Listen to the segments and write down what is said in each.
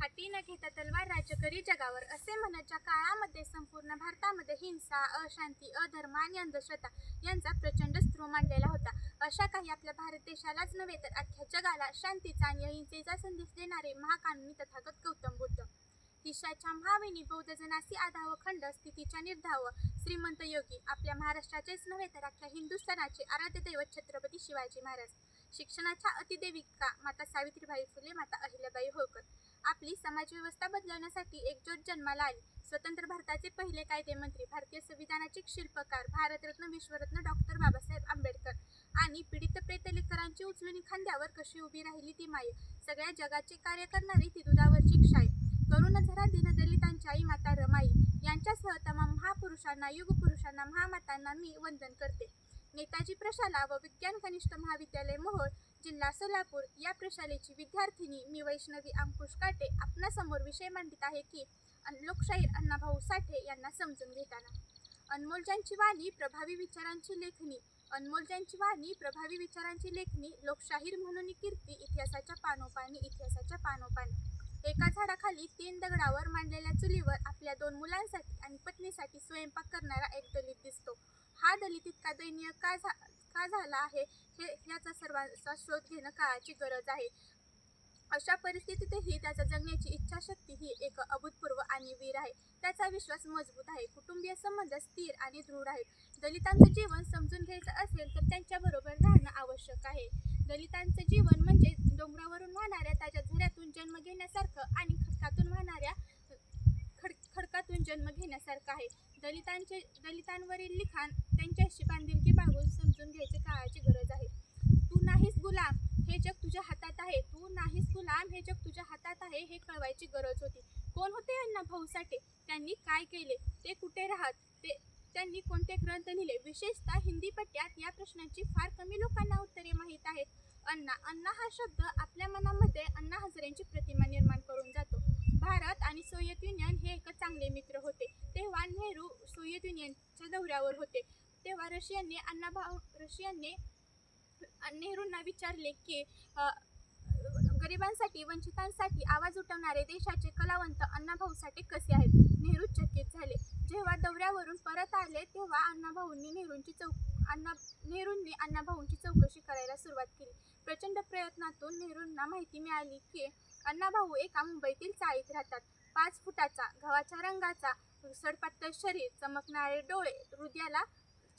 हाती न घेता तलवार राज्य करी जगावर असे म्हणतच्या काळामध्ये संपूर्ण भारतामध्ये हिंसा अशांती अधर्म आणि अंधश्रद्धा यांचा प्रचंड स्त्रो मांडलेला होता. अशा काही आपल्या भारत देशालाच नव्हे तर अख्ख्या जगाला शांतीचा आणि अहिंसेचा संदेश देणारे महाकानुनी तथागत गौतम बुद्ध. ईशाच्या महाविनी बौद्ध जनासी आधाव खंड स्थितीच्या निर्धाव श्रीमंत योगी आपल्या महाराष्ट्राचेच नव्हे तर अख्ख्या हिंदुस्थानाचे आराध्य दैवत छत्रपती शिवाजी महाराज. शिक्षणाच्या अतिदेविका माता सावित्रीबाई फुले माता अहिल्याबाई होळकर. आपली समाजव्यवस्था बदलवण्यासाठी एकजूट जन्माला आली. स्वतंत्र भारताचे पहिले कायदेमंत्री भारतीय संविधानाचे शिल्पकार भारतरत्न विश्वरत्न डॉक्टर बाबासाहेब आंबेडकर आणि पीडित प्रेतलेकरांची उचलून खांद्यावर कशी उभी राहिली ती माय सगळ्या जगाचे कार्य करणारी ती दुधावरची क्षाय करुण झरा दीनदलितांची आई माता रमाई यांच्यासह तमाम महापुरुषांना युगपुरुषांना महामातांना मी वंदन करते. नेताजी प्रशाला व विज्ञान कनिष्ठ महाविद्यालय मोहोळ जिल्हा सोलापूर या प्रशालेची विद्यार्थिनी मी वैष्णवी अंकुश काटे आपणासमोर विषय मांडित आहे की अन- लोकशाहीर अण्णाभाऊ साठे यांना समजून घेताना. अनमोलजांची वाणी प्रभावी विचारांची लेखणी अनमोल ज्यांची वाणी प्रभावी विचारांची लेखणी लोकशाहीर म्हणून कीर्ती इतिहासाच्या पानोपानी इतिहासाच्या पानोपानी. एका झाडाखाली तीन दगडावर मांडलेल्या चुलीवर आपल्या दोन मुलांसाठी आणि पत्नीसाठी स्वयंपाक करणारा एक दलित दिसतो. हा दलित इतका दैनीय का झा का झाला आहे? हे याचा सर्वांचा शोध घेणं काळाची गरज आहे. अशा परिस्थितीतही त्याचा जगण्याची इच्छाशक्ती ही एक अभूतपूर्व आणि वीर आहे. त्याचा विश्वास मजबूत आहे. कुटुंबीय संबंध स्थिर आणि दृढ आहेत. दलितांचं जीवन समजून घ्यायचं असेल तर त्यांच्याबरोबर राहणं आवश्यक आहे. दलितांचं जीवन म्हणजे डोंगरावरून वाहणाऱ्या ताज्या झऱ्यातून जन्म घेण्यासारखं आणि खडकातून वाहणाऱ्या खड खडकातून जन्म घेण्यासारखं आहे. दलितांचे दलितांवरील लिखाण त्यांच्याशी बांधिलकी बांधून समजून घ्यायची काळाची गरज आहे. तू नाहीस गुलाम हे जग तुझ्या हातात आहे. तू नाहीस गुलाम हे जग तुझ्या हातात आहे हे कळवायची गरज होती. कोण होते अण्णा भाऊ साठे त्यांनी काय केले? ते कुठे राहत? ते त्यांनी कोणते ग्रंथ लिहिले? विशेषतः हिंदी पट्ट्यात या प्रश्नांची फार कमी लोकांना उत्तरे माहीत आहेत. अण्णा अण्णा हा शब्द आपल्या मनामध्ये अण्णा हजरेंची प्रतिमा निर्माण करून जातो. भारत आणि सोव्हिएत युनियन हे एक चांगले मित्र होते. तेव्हा नेहरू सोव्हिएत युनियनच्या दौऱ्यावर होते. तेव्हा रशियनने अण्णाभाऊ रशियनने नेहरूंना विचारले की गरिबांसाठी वंचितांसाठी आवाज उठवणारे देशाचे कलावंत अण्णाभाऊ साठे कसे आहेत? नेहरू चकित झाले. जेव्हा दौऱ्यावरून परत आले तेव्हा अण्णाभाऊंनी नेहरूंची चौक अण्णा नेहरूंनी अण्णाभाऊंची चौकशी करायला सुरुवात केली. प्रचंड प्रयत्नातून नेहरूंना माहिती मिळाली की अण्णाभाऊ एका मुंबईतील चाळीत राहतात. पाच फुटाचा गव्हाच्या रंगाचा सडपातळ शरीर चमकणारे डोळे हृदयाला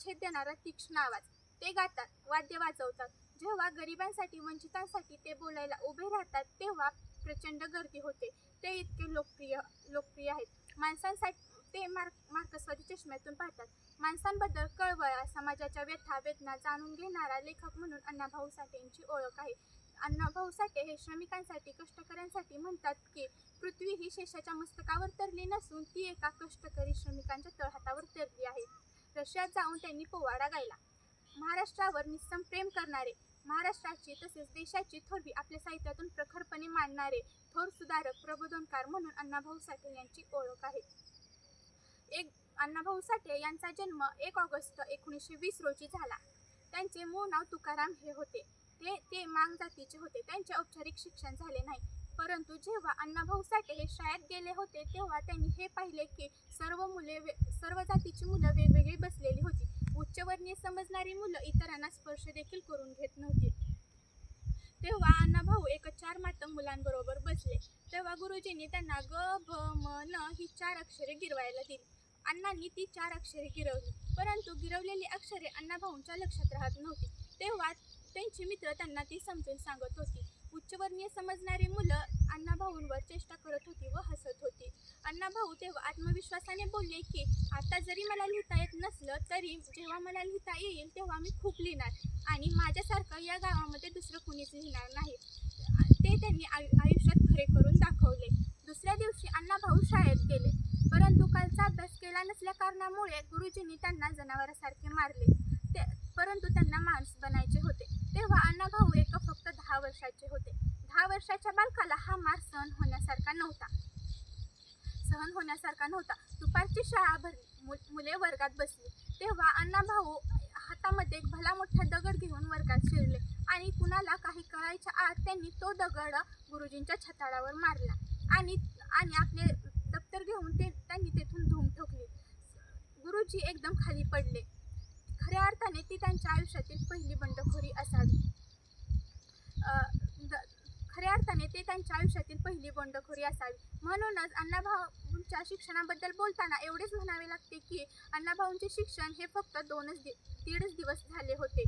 छेद देणारा तीक्ष्ण आवाज. ते गातात वाद्य वाजवतात. जेव्हा गरिबांसाठी वंचितांसाठी ते बोलायला उभे राहतात तेव्हा प्रचंड गर्दी होते. ते इतके लोकप्रिय लोकप्रिय आहेत. माणसांसाठी ते मार्क मार्कसवादी चष्म्यातून पाहतात. माणसांबद्दल कळवळा समाजाच्या व्यथा वेदना जाणून घेणारा लेखक म्हणून अण्णाभाऊ साठेंची ओळख आहे. अण्णाभाऊ साठे हे श्रमिकांसाठी कष्टकऱ्यांसाठी म्हणतात की पृथ्वी ही शेषाच्या मस्तकावर तरली नसून ती एका कष्टकरी श्रमिकांच्या तळहातावर तरली आहे. रशियात जाऊन त्यांनी पोवाडा गायला. महाराष्ट्रावर निस्सम प्रेम करणारे महाराष्ट्राची तसेच देशाची थोरवी आपल्या साहित्यातून प्रखरपणे मांडणारे थोर सुधारक प्रबोधनकार म्हणून अण्णाभाऊ साठे यांची ओळख आहे. एक अण्णाभाऊ साठे यांचा जन्म एक ऑगस्ट एकोणीसशे वीस रोजी झाला. त्यांचे मूळ नाव तुकाराम हे होते. ते ते मांग जातीचे होते. त्यांचे औपचारिक शिक्षण झाले नाही. परंतु जेव्हा अण्णाभाऊ साठे हे शाळेत गेले होते तेव्हा त्यांनी हे पाहिले की सर्व मुले वे सर्व जातीची मुलं वेगवेगळी बसलेली होती. उच्चवर्णीय समजणारी मुलं इतरांना स्पर्श देखील करून घेत नव्हती. तेव्हा अण्णाभाऊ एक चार मातंग मुलांबरोबर बसले. तेव्हा गुरुजींनी त्यांना ग भ म न ही चार अक्षरे गिरवायला दिली. अण्णांनी ती चार अक्षरे गिरवली. परंतु गिरवलेली अक्षरे अण्णाभाऊंच्या लक्षात राहत नव्हती. तेव्हा त्यांची मित्र त्यांना ती समजून सांगत होती. उच्चवर्णीय समजणारी मुलं अण्णाभाऊंवर चेष्टा करत होती व हसत होती अण्णाभाऊ तेव्हा आत्मविश्वासाने बोलले की आता जरी मला लिहिता येत नसलं तरी जेव्हा मला लिहिता येईल तेव्हा मी खूप लिहिणार आणि माझ्यासारखं या गावामध्ये दुसरं कुणीच लिहिणार नाही. ते त्यांनी आयु आयुष्यात खरे करून दाखवले. दुसऱ्या दिवशी अण्णाभाऊ शाळेत गेले. परंतु कालचा अभ्यास केला नसल्या कारणामुळे गुरुजींनी त्यांना जनावरासारखे मारले. ते परंतु त्यांना माणूस बनायचे होते. तेव्हा अण्णाभाऊ एक फक्त दहा वर्षाचे होते. दहा वर्षाच्या बालकाला हा मार सहन होण्यासारखा नव्हता. सहन होण्यासारखा नव्हता. दुपारची शाळा भरली. मु- मुले वर्गात बसली. तेव्हा अण्णा भाऊ हातामध्ये एक भला मोठा दगड घेऊन वर्गात शिरले आणि कुणाला काही कळायच्या आत त्यांनी तो दगड गुरुजींच्या छताडावर मारला आणि आणि आपले दप्तर घेऊन ते त्यांनी तेथून धूम ठोकली. गुरुजी एकदम खाली पडले. खऱ्या अर्थाने ती त्यांच्या आयुष्यातील पहिली बंडखोरी असावी. खऱ्या अर्थाने ते त्यांच्या आयुष्यातील पहिली बंडखोरी असावी. म्हणूनच अण्णाभाऊंच्या शिक्षणाबद्दल बोलताना एवढेच म्हणावे लागते की अण्णाभाऊंचे शिक्षण हे फक्त दोनच दि दीडच दिवस झाले होते.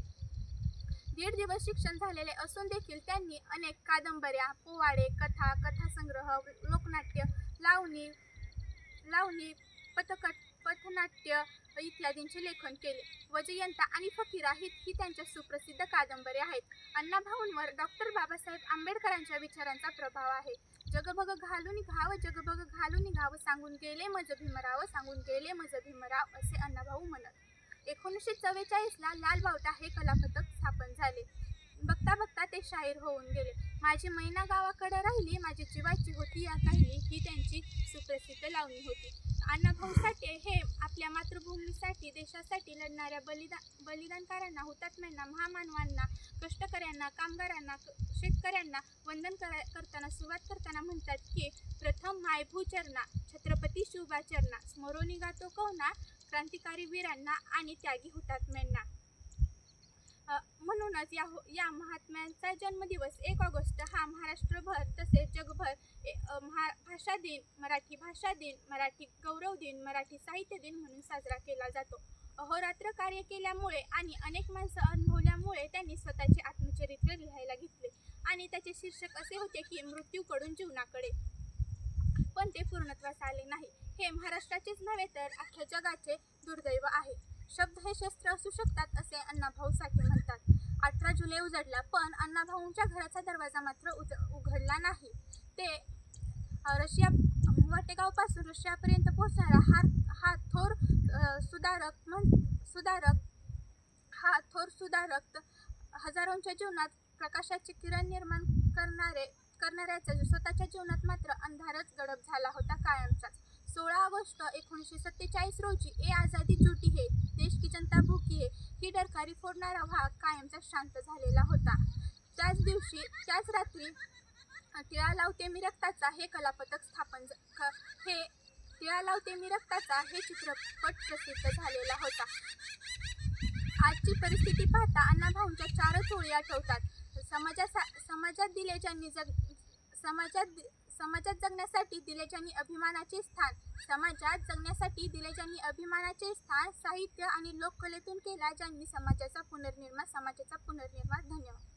दीड दिवस शिक्षण झालेले असून देखील त्यांनी अनेक कादंबऱ्या पोवाडे कथा कथासंग्रह लोकनाट्य लावणी लावणी पथकट पथनाट्य इत्यादींचे लेखन केले. वजयंता आणि फकीरा ही ही त्यांच्या सुप्रसिद्ध कादंबऱ्या आहेत. अण्णाभाऊंवर डॉक्टर बाबासाहेब आंबेडकरांच्या विचारांचा प्रभाव आहे. जगभग घालून घाव जगभग घालून घाव सांगून गेले मज भीमराव सांगून गेले मज भीमराव असे अण्णाभाऊ म्हणत. एकोणीसशे चव्वेचाळीसला लाल बावटा हे कलापथक स्थापन झाले. बघता बघता ते शाहीर होऊन गेले. माझी मैना गावाकडे राहिली माझी जीवाची होती या काही ही त्यांची सुप्रसिद्ध लावणी होती. अण्णाभाऊ साठे हे आपल्या मातृभूमीसाठी देशासाठी लढणाऱ्या बलिदान बलिदानकारांना हुतात्म्यांना महामानवांना कष्टकऱ्यांना कामगारांना क- शेतकऱ्यांना वंदन करा करताना सुरुवात करताना म्हणतात की प्रथम मायभूचरणा छत्रपती शिवबाचरणा स्मरोनी गातो कवना क्रांतिकारी वीरांना आणि त्यागी हुतात्म्यांना. म्हणूनच या हो- या महात्म्यांचा जन्मदिवस एक ऑगस्ट हा महाराष्ट्रभर तसेच जगभर ए- महा भाषा दिन मराठी भाषा दिन मराठी गौरव दिन मराठी साहित्य दिन म्हणून साजरा केला जातो. अहोरात्र कार्य केल्यामुळे आणि अनेक माणसं अनुभवल्यामुळे त्यांनी स्वतःचे आत्मचरित्र लिहायला घेतले. आणि त्याचे शीर्षक असे होते की मृत्यूकडून जीवनाकडे. पण ते पूर्णत्वास आले नाही. हे महाराष्ट्राचेच नव्हे तर अख्ख्या जगाचे दुर्दैव आहे. शब्द हे शस्त्र असू शकतात असे अण्णाभाऊ साठे म्हणतात. अठरा जुलै उजडला पण अण्णाभाऊंच्या घराचा दरवाजा मात्र उज उघडला नाही. ते रशिया वाटेगावपासून रशियापर्यंत पोहोचणारा हा हा थोर सुधारक म्हण सुधारक हा थोर सुधारक हजारोंच्या जीवनात प्रकाशाचे किरण निर्माण करणारे करणाऱ्याचा स्वतःच्या जीवनात मात्र अंधारच गडप झाला होता कायमचाच. सोळा ऑगस्ट एकोणीसशे सत्तेचाळीस रोजी ए आझादी चुटी हे देश की जनता भूकी आहे. ही डरकारी फोडणारा भाग कायमचा शांत झालेला होता. त्याच दिवशी त्याच रात्री टिळा लावते मी रक्ताचा हे कलापथक स्थापन हे टिळा लावते मी रक्ताचा हे चित्रपट प्रसिद्ध झालेला होता. आजची परिस्थिती पाहता अण्णाभाऊंच्या चारच ओळी आठवतात. समाजासा समाजात दिले ज्यांनी जग समाजात दि- समाजात जगण्यासाठी दिले ज्यांनी अभिमानाचे स्थान समाजात जगण्यासाठी दिले ज्यांनी अभिमानाचे स्थान साहित्य आणि लोककलेतून केला ज्यांनी समाजाचा पुनर्निर्माण समाजाचा पुनर्निर्माण धन्यवाद.